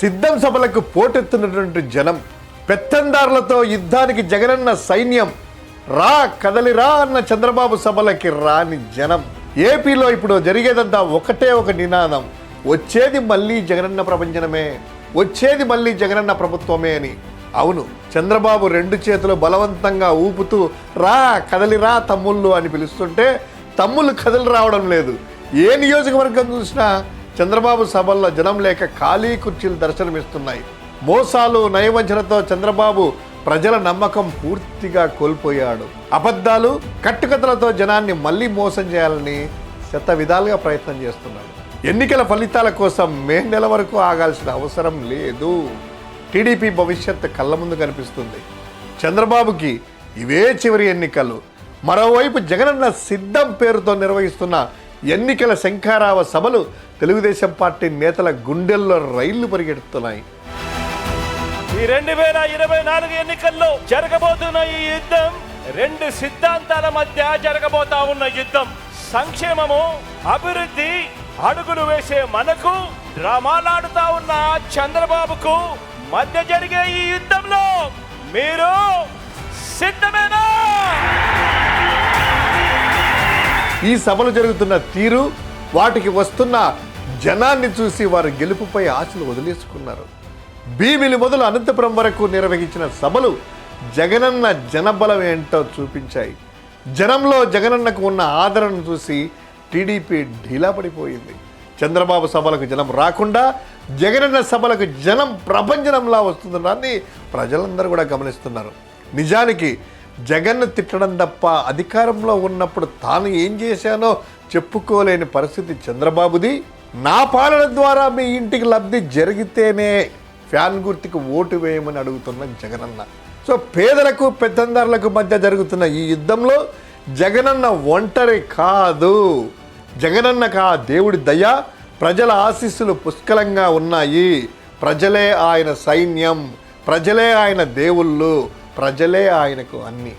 సిద్ధం సభలకు పోటెత్తున్నటువంటి జనం పెత్తందారులతో యుద్ధానికి జగనన్న సైన్యం రా కదలిరా అన్న చంద్రబాబు సభలకి రాని జనం. ఏపీలో ఇప్పుడు జరిగేదంతా ఒకటే ఒక నినాదం. వచ్చేది మళ్ళీ జగనన్న ప్రపంచనమే వచ్చేది మళ్ళీ జగనన్న ప్రభుత్వమే అని. అవును చంద్రబాబు రెండు చేతులు బలవంతంగా ఊపుతూ రా కదలిరా తమ్ముళ్ళు అని పిలుస్తుంటే తమ్ముళ్ళు కదలి రావడం లేదు. ఏ నియోజకవర్గం చూసినా చంద్రబాబు సభల్లో జనం లేక ఖాళీ కుర్చీలు దర్శనమిస్తున్నాయి. మోసాలు నయవంచనతో చంద్రబాబు ప్రజల నమ్మకం పూర్తిగా కోల్పోయాడు. అబద్ధాలు కట్టుకథలతో జనాన్ని మళ్ళీ మోసం చేయాలని శత విధాలుగా ప్రయత్నం చేస్తున్నాడు. ఎన్నికల ఫలితాల కోసం మే నెల వరకు ఆగాల్సిన అవసరం లేదు. టీడీపీ భవిష్యత్ కళ్ళ ముందు కనిపిస్తుంది. చంద్రబాబుకి ఇవే చివరి ఎన్నికలు. మరోవైపు జగనన్న సిద్ధం పేరుతో నిర్వహిస్తున్న ఎన్నికల శంఖారావ సభలు తెలుగుదేశం పార్టీ నేతల గుండెల్లో రైళ్ళు పరిగెడుతున్నాయి. ఈ రెండు వేల ఇరవై నాలుగు ఎన్నికల్లో జరగబోతున్న ఈ యుద్ధం రెండు సిద్ధాంతాల మధ్య జరగబోతా ఉన్న యుద్ధం. సంక్షేమము అభివృద్ధి అడుగులు వేసే మనకు డ్రామాలాడుతా ఉన్న చంద్రబాబుకు మధ్య జరిగే ఈ యుద్ధంలో మీరు సిద్ధమేనా? ఈ సభలు జరుగుతున్న తీరు వాటికి వస్తున్న జనాన్ని చూసి వారు గెలుపుపై ఆశలు వదిలేసుకున్నారు. భీమిలి మొదలు అనంతపురం వరకు నిర్వహించిన సభలు జగనన్న జనబలం ఏంటో చూపించాయి. జనంలో జగనన్నకు ఉన్న ఆదరణను చూసి టీడీపీ ఢీలా పడిపోయింది. చంద్రబాబు సభలకు జనం రాకుండా జగనన్న సభలకు జనం ప్రపంచనంలా వస్తుందని ప్రజలందరూ కూడా గమనిస్తున్నారు. నిజానికి జగన్ తిట్టడం తప్ప అధికారంలో ఉన్నప్పుడు తాను ఏం చేశానో చెప్పుకోలేని పరిస్థితి చంద్రబాబుది. నా పాలన ద్వారా మీ ఇంటికి లబ్ధి జరిగితేనే ఫ్యాన్ గుర్తికి ఓటు వేయమని అడుగుతున్న జగనన్న. సో పేదలకు పెద్దందారులకు మధ్య జరుగుతున్న ఈ యుద్ధంలో జగనన్న ఒంటరి కాదు. జగనన్నకు ఆ దేవుడి దయ ప్రజల ఆశీస్సులు పుష్కలంగా ఉన్నాయి. ప్రజలే ఆయన సైన్యం ప్రజలే ఆయన దేవుళ్ళు. ప్రజలే ఆయనకు అన్నీ.